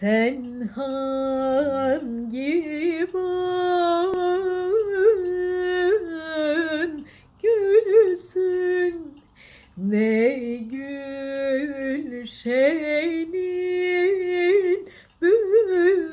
Sen hangi bağın gülüsün ne gülşenin bülbülüsün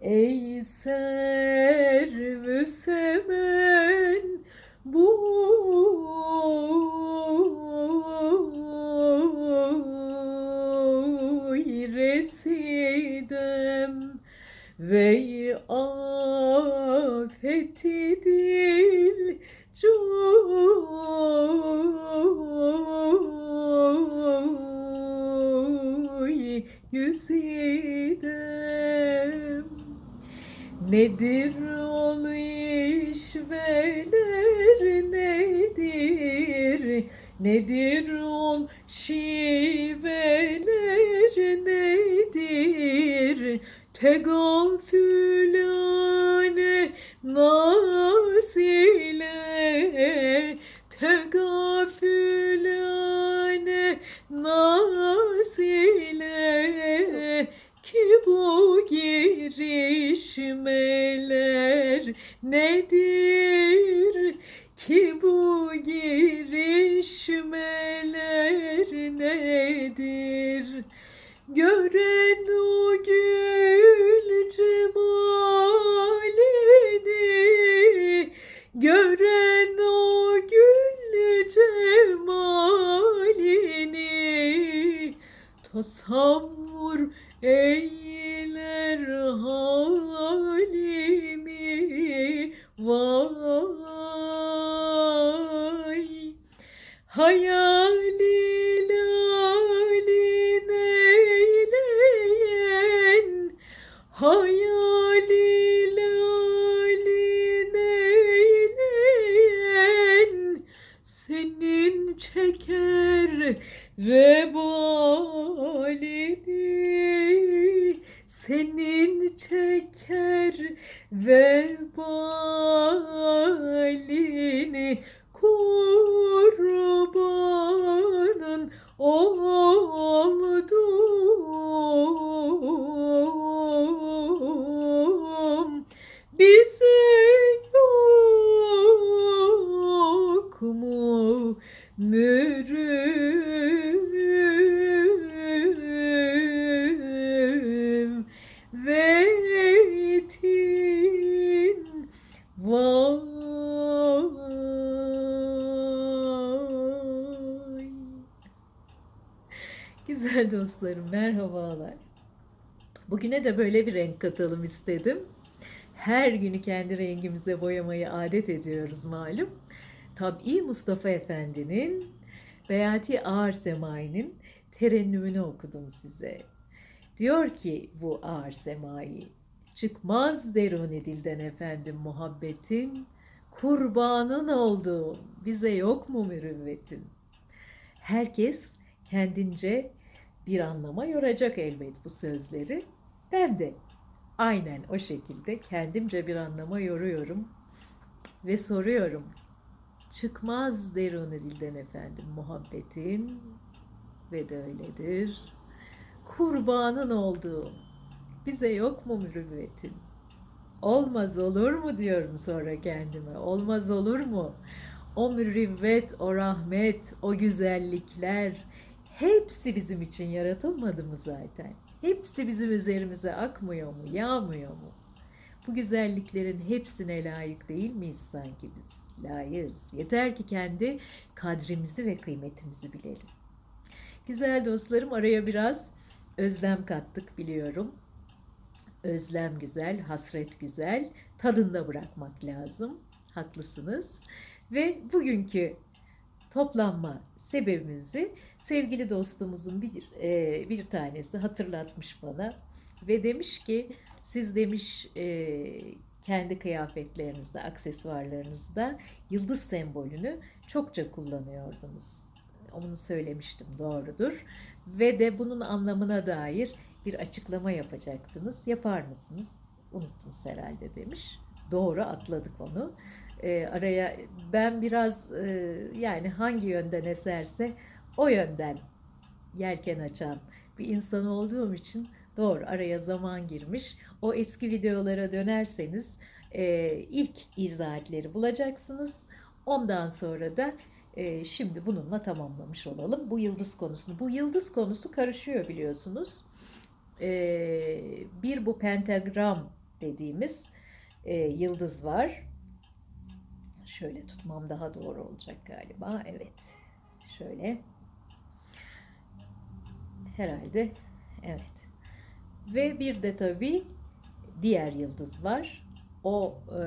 Ey servü seven bu residem ve afeti dil cuy yüzidem Nedir ol işveler nedir? Nedir ol şiveler nedir? Tegafülane nazile Tegafülane nazile ki bu girişmeler nedir ki bu girişmeler nedir? Gören o gül cemalini gören o gül cemalini tasavvur eyler senin çeker vebalini Güzel dostlarım merhabalar. Bugüne de böyle bir renk katalım istedim. Her günü kendi rengimize boyamayı adet ediyoruz malum. Tabii Mustafa Efendi'nin Beyati Ağır Semai'nin terennümünü okudum size. Diyor ki bu ağır semai, çıkmaz deruni dilden efendim muhabbetin, kurbanın oldum, bize yok mu mürüvvetin? Herkes kendince bir anlama yoracak elbet bu sözleri. Ben de aynen o şekilde kendimce bir anlama yoruyorum ve soruyorum. Çıkmaz deruni dilden efendim muhabbetin ve de öyledir. Kurbanın olduğum bize yok mu mürüvvetin? Olmaz olur mu diyorum sonra kendime. Olmaz olur mu? O mürüvvet, o rahmet, o güzellikler hepsi bizim için yaratılmadı mı zaten? Hepsi bizim üzerimize akmıyor mu, yağmıyor mu? Bu güzelliklerin hepsine layık değil miyiz sanki biz? Layığız. Yeter ki kendi kadrimizi ve kıymetimizi bilelim. Güzel dostlarım araya biraz özlem kattık biliyorum. Özlem güzel, hasret güzel. Tadında bırakmak lazım. Haklısınız. Ve bugünkü toplanma sebebimizi sevgili dostumuzun bir, e, bir tanesi hatırlatmış bana ve demiş ki siz demiş e, kendi kıyafetlerinizde, aksesuarlarınızda yıldız sembolünü çokça kullanıyordunuz. Onu söylemiştim doğrudur. Ve de bunun anlamına dair bir açıklama yapacaktınız. Yapar mısınız? Unuttunuz herhalde demiş. Doğru atladık onu. E, araya ben biraz e, yani hangi yönden eserse o yönden yelken açan bir insan olduğum için doğru araya zaman girmiş. O eski videolara dönerseniz e, ilk izahatleri bulacaksınız. Ondan sonra da e, şimdi bununla tamamlamış olalım bu yıldız konusunu. Bu yıldız konusu karışıyor biliyorsunuz. E, bir bu pentagram dediğimiz e, yıldız var. Şöyle tutmam daha doğru olacak galiba. Evet. Şöyle. Herhalde. Evet. Ve bir de tabii diğer yıldız var. O e,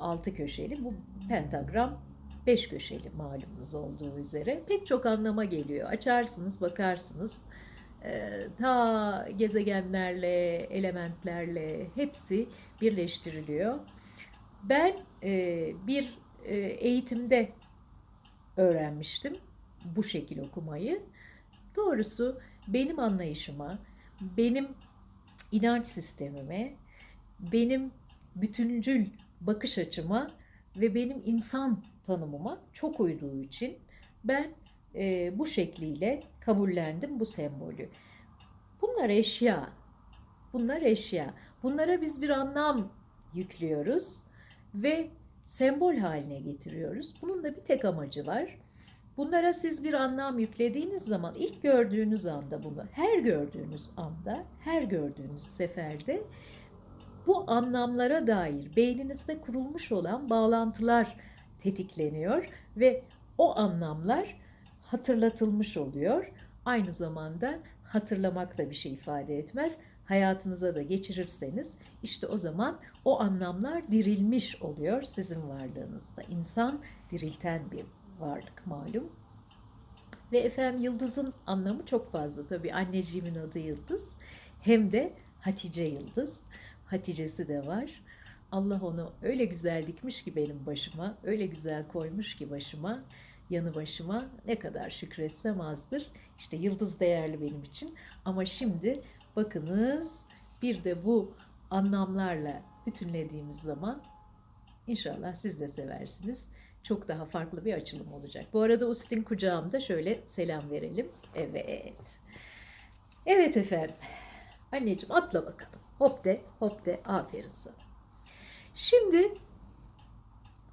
altı köşeli. Bu pentagram beş köşeli malumunuz olduğu üzere. Pek çok anlama geliyor. Açarsınız, bakarsınız. E, ta gezegenlerle, elementlerle hepsi birleştiriliyor. Ben e, bir e, eğitimde öğrenmiştim bu şekil okumayı. Doğrusu benim anlayışıma, benim inanç sistemime, benim bütüncül bakış açıma ve benim insan tanımıma çok uyduğu için ben e, bu şekliyle kabullendim bu sembolü. Bunlar eşya. Bunlar eşya. Bunlara biz bir anlam yüklüyoruz ve sembol haline getiriyoruz. Bunun da bir tek amacı var. Bunlara siz bir anlam yüklediğiniz zaman ilk gördüğünüz anda bunu, her gördüğünüz anda, her gördüğünüz seferde bu anlamlara dair beyninizde kurulmuş olan bağlantılar tetikleniyor ve o anlamlar hatırlatılmış oluyor. Aynı zamanda hatırlamak da bir şey ifade etmez. Hayatınıza da geçirirseniz işte o zaman o anlamlar dirilmiş oluyor sizin varlığınızda. İnsan dirilten bir varlık malum. Ve efendim Yıldız'ın anlamı çok fazla. Tabii anneciğimin adı Yıldız. Hem de Hatice Yıldız. Hatice'si de var. Allah onu öyle güzel dikmiş ki benim başıma, öyle güzel koymuş ki başıma, yanı başıma ne kadar şükretsem azdır. İşte yıldız değerli benim için. Ama şimdi bakınız bir de bu anlamlarla bütünlediğimiz zaman inşallah siz de seversiniz. Çok daha farklı bir açılım olacak. Bu arada Ustin kucağımda şöyle selam verelim. Evet. Evet efendim. Anneciğim atla bakalım. Hop de, hop de. Aferin sana. Şimdi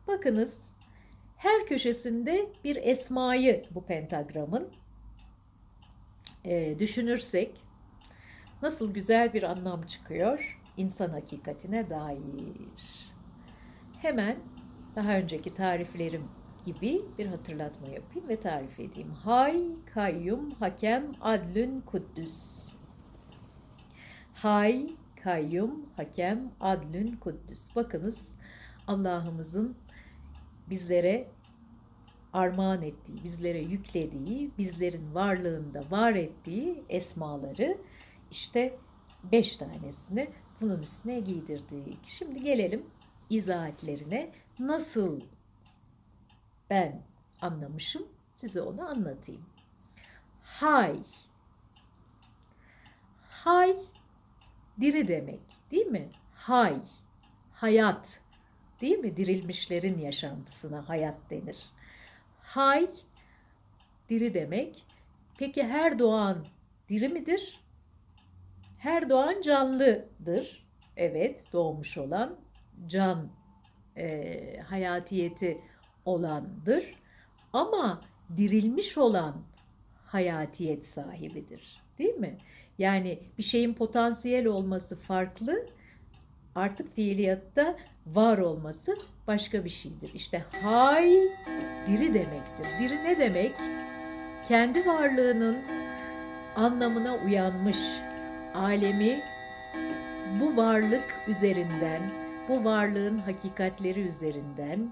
bakınız her köşesinde bir esmayı bu pentagramın e, düşünürsek nasıl güzel bir anlam çıkıyor insan hakikatine dair. Hemen daha önceki tariflerim gibi bir hatırlatma yapayım ve tarif edeyim. Hay, kayyum, hakem, adlün, kuddüs. Hay, kayyum, hakem, adlün, kuddüs. Bakınız Allah'ımızın bizlere armağan ettiği, bizlere yüklediği, bizlerin varlığında var ettiği esmaları işte beş tanesini bunun üstüne giydirdik. Şimdi gelelim izahatlerine. Nasıl ben anlamışım size onu anlatayım. Hay. Hay diri demek değil mi? Hay. Hayat. Değil mi? Dirilmişlerin yaşantısına hayat denir. Hay diri demek. Peki her doğan diri midir? Her doğan canlıdır. Evet, doğmuş olan can e, hayatiyeti olandır. Ama dirilmiş olan hayatiyet sahibidir. Değil mi? Yani bir şeyin potansiyel olması farklı, artık fiiliyatta var olması başka bir şeydir. İşte hay diri demektir. Diri ne demek? Kendi varlığının anlamına uyanmış alemi bu varlık üzerinden, bu varlığın hakikatleri üzerinden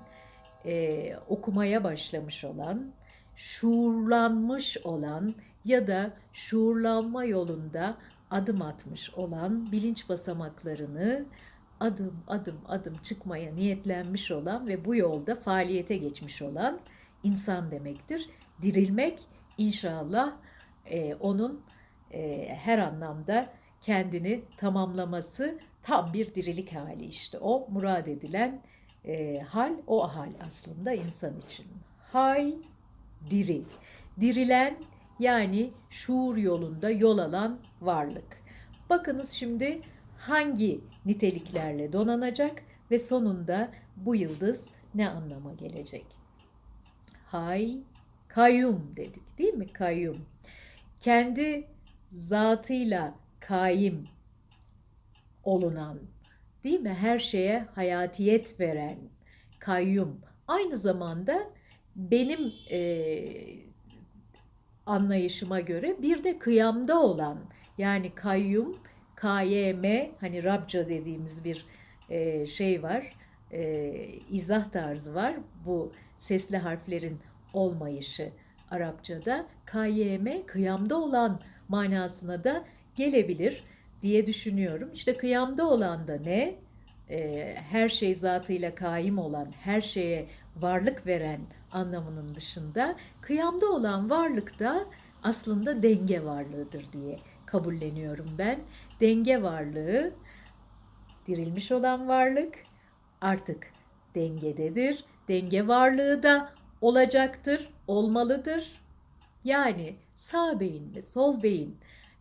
e, okumaya başlamış olan, şuurlanmış olan ya da şuurlanma yolunda adım atmış olan bilinç basamaklarını adım adım adım çıkmaya niyetlenmiş olan ve bu yolda faaliyete geçmiş olan insan demektir. Dirilmek inşallah e, onun e, her anlamda kendini tamamlaması tam bir dirilik hali işte. O murad edilen e, hal, o hal aslında insan için. Hay, diri. Dirilen, Yani şuur yolunda yol alan varlık. Bakınız şimdi hangi niteliklerle donanacak ve sonunda bu yıldız ne anlama gelecek? Hay, kayyum dedik değil mi? Kayyum. Kendi zatıyla kaim olunan, değil mi? Her şeye hayatiyet veren, kayyum. Aynı zamanda benim e, anlayışıma göre bir de kıyamda olan, yani kayyum, KYM, hani Rabça dediğimiz bir e, şey var, e, izah tarzı var. Bu sesli harflerin olmayışı Arapçada. KYM, kıyamda olan manasına da gelebilir diye düşünüyorum. İşte kıyamda olan da ne? Ee, her şey zatıyla kaim olan, her şeye varlık veren anlamının dışında kıyamda olan varlık da aslında denge varlığıdır diye kabulleniyorum ben. Denge varlığı dirilmiş olan varlık artık dengededir. Denge varlığı da olacaktır, olmalıdır. Yani sağ beyin sol beyin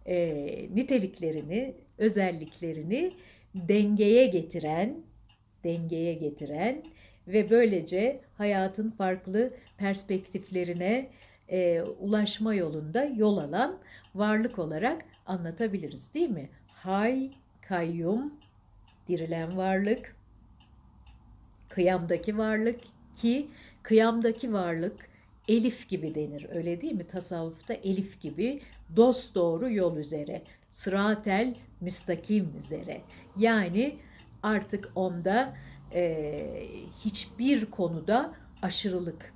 e, niteliklerini, özelliklerini dengeye getiren, dengeye getiren ve böylece hayatın farklı perspektiflerine e, ulaşma yolunda yol alan varlık olarak anlatabiliriz değil mi? Hay, kayyum, dirilen varlık, kıyamdaki varlık ki kıyamdaki varlık elif gibi denir öyle değil mi? Tasavvufta elif gibi dost doğru yol üzere, sıratel müstakim üzere. Yani artık onda e, hiçbir konuda aşırılık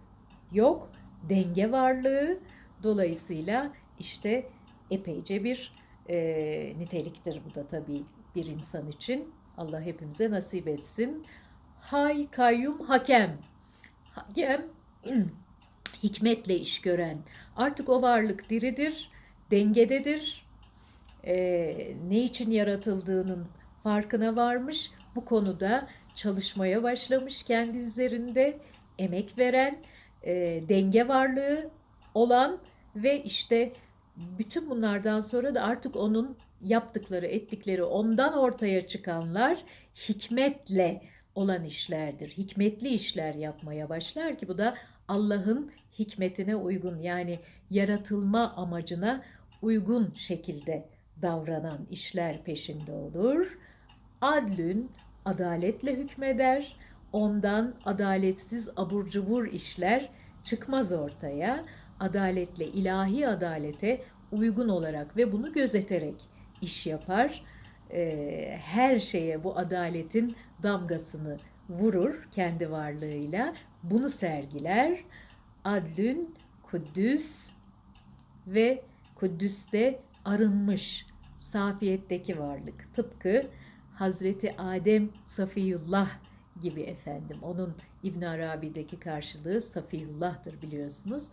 yok, denge varlığı. Dolayısıyla işte epeyce bir e, niteliktir bu da tabii bir insan için. Allah hepimize nasip etsin. Hay kayyum hakem. Hakem hikmetle iş gören. Artık o varlık diridir, dengededir. E, ne için yaratıldığının farkına varmış. Bu konuda çalışmaya başlamış kendi üzerinde emek veren, e, denge varlığı olan ve işte bütün bunlardan sonra da artık onun yaptıkları, ettikleri, ondan ortaya çıkanlar hikmetle olan işlerdir. Hikmetli işler yapmaya başlar ki bu da Allah'ın hikmetine uygun yani yaratılma amacına uygun şekilde davranan işler peşinde olur. Adlün adaletle hükmeder. Ondan adaletsiz abur cubur işler çıkmaz ortaya. Adaletle, ilahi adalete uygun olarak ve bunu gözeterek iş yapar. Ee, her şeye bu adaletin damgasını vurur kendi varlığıyla. Bunu sergiler. Adlün, Kuddüs ve Kuddüs'te arınmış safiyetteki varlık. Tıpkı Hazreti Adem Safiyullah gibi efendim. Onun İbn Arabi'deki karşılığı Safiyullah'tır biliyorsunuz.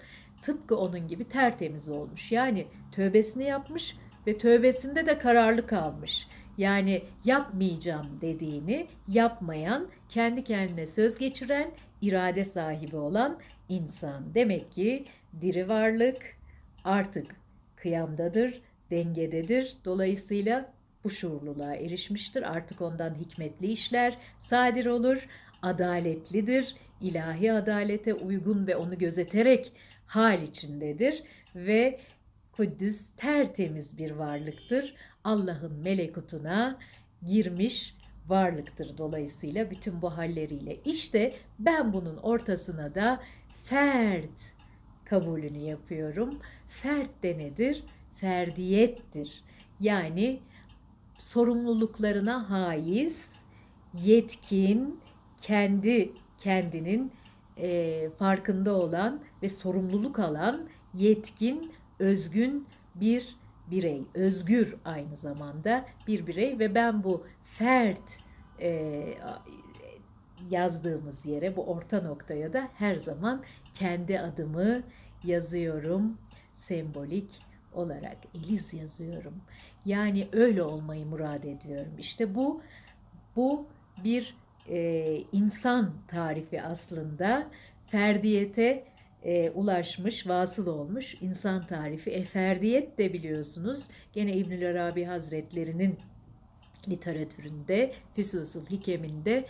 Tıpkı onun gibi tertemiz olmuş. Yani tövbesini yapmış ve tövbesinde de kararlı kalmış. Yani yapmayacağım dediğini yapmayan, kendi kendine söz geçiren, irade sahibi olan insan. Demek ki diri varlık artık kıyamdadır, dengededir. Dolayısıyla bu şuurluluğa erişmiştir. Artık ondan hikmetli işler sadir olur, adaletlidir, ilahi adalete uygun ve onu gözeterek hal içindedir ve Kuddüs tertemiz bir varlıktır. Allah'ın melekutuna girmiş varlıktır dolayısıyla bütün bu halleriyle. İşte ben bunun ortasına da fert kabulünü yapıyorum. Fert de nedir? Ferdiyettir. Yani sorumluluklarına haiz, yetkin, kendi kendinin e, farkında olan ve sorumluluk alan yetkin, özgün bir birey, özgür aynı zamanda bir birey ve ben bu fert e, yazdığımız yere, bu orta noktaya da her zaman kendi adımı yazıyorum sembolik olarak Eliz yazıyorum. Yani öyle olmayı murad ediyorum. İşte bu bu bir e, insan tarifi aslında ferdiyete e, ulaşmış, vasıl olmuş insan tarifi. Eferdiyet de biliyorsunuz gene İbnül Arabi Hazretlerinin literatüründe, Füsusul Hikeminde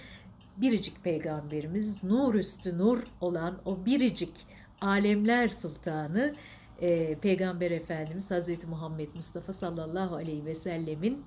biricik peygamberimiz nur üstü nur olan o biricik alemler sultanı e, Peygamber Efendimiz Hazreti Muhammed Mustafa sallallahu aleyhi ve sellemin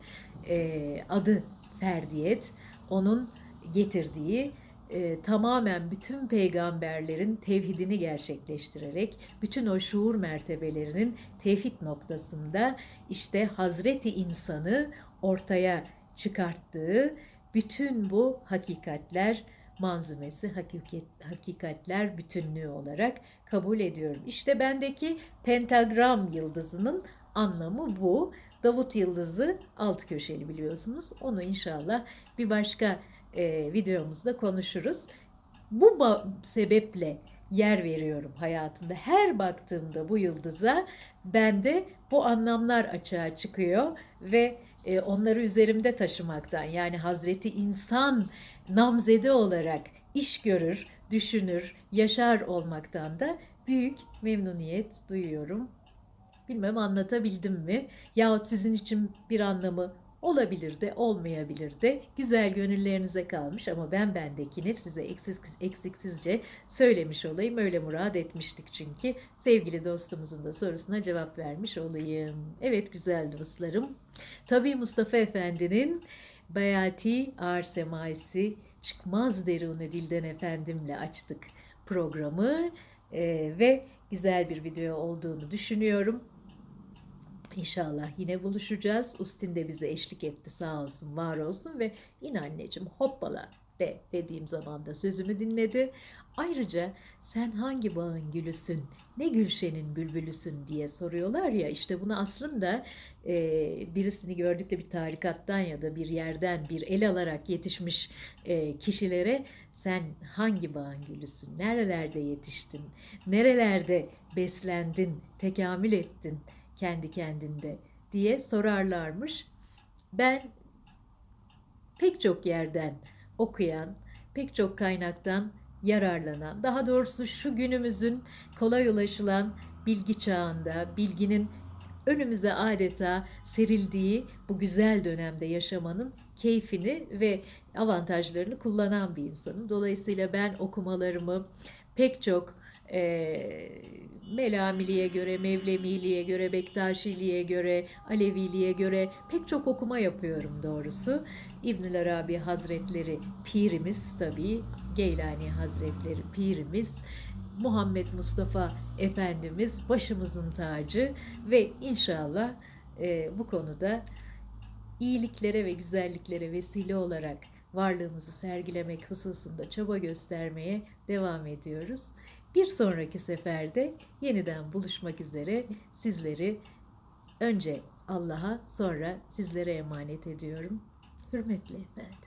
e, adı Ferdiyet. Onun getirdiği e, tamamen bütün peygamberlerin tevhidini gerçekleştirerek bütün o şuur mertebelerinin tevhid noktasında işte Hazreti insanı ortaya çıkarttığı bütün bu hakikatler manzumesi, hakikat, hakikatler bütünlüğü olarak kabul ediyorum. İşte bendeki pentagram yıldızının anlamı bu. Davut yıldızı alt köşeli biliyorsunuz. Onu inşallah bir başka e, videomuzda konuşuruz. Bu sebeple yer veriyorum hayatımda. Her baktığımda bu yıldıza bende bu anlamlar açığa çıkıyor ve e, onları üzerimde taşımaktan yani Hazreti insan namzede olarak iş görür, düşünür, yaşar olmaktan da büyük memnuniyet duyuyorum. Bilmem anlatabildim mi? Yahut sizin için bir anlamı olabilir de olmayabilir de güzel gönüllerinize kalmış ama ben bendekini size eksiksiz, eksiksizce söylemiş olayım. Öyle murad etmiştik çünkü. Sevgili dostumuzun da sorusuna cevap vermiş olayım. Evet güzel dostlarım. Tabii Mustafa Efendi'nin Bayati Ağır Semaisi Çıkmaz Derune Dilden Efendimle açtık programı ee, ve güzel bir video olduğunu düşünüyorum. İnşallah yine buluşacağız. Ustin de bize eşlik etti sağ olsun, var olsun ve yine anneciğim hoppala de dediğim zaman da sözümü dinledi. Ayrıca sen hangi bağın gülüsün, ne gülşenin bülbülüsün diye soruyorlar ya işte bunu aslında e, birisini gördükte bir tarikattan ya da bir yerden bir el alarak yetişmiş e, kişilere sen hangi bağın gülüsün, nerelerde yetiştin, nerelerde beslendin, tekamül ettin kendi kendinde diye sorarlarmış. Ben pek çok yerden okuyan, pek çok kaynaktan yararlanan, daha doğrusu şu günümüzün kolay ulaşılan bilgi çağında, bilginin önümüze adeta serildiği bu güzel dönemde yaşamanın keyfini ve avantajlarını kullanan bir insanım. Dolayısıyla ben okumalarımı pek çok e, Melamiliğe göre, Mevlemiliğe göre, Bektaşiliğe göre, Aleviliğe göre pek çok okuma yapıyorum doğrusu. İbnül Arabi Hazretleri pirimiz tabii, Geylani Hazretleri pirimiz, Muhammed Mustafa Efendimiz başımızın tacı ve inşallah e, bu konuda iyiliklere ve güzelliklere vesile olarak varlığımızı sergilemek hususunda çaba göstermeye devam ediyoruz. Bir sonraki seferde yeniden buluşmak üzere sizleri önce Allah'a sonra sizlere emanet ediyorum. Hürmetle efendim.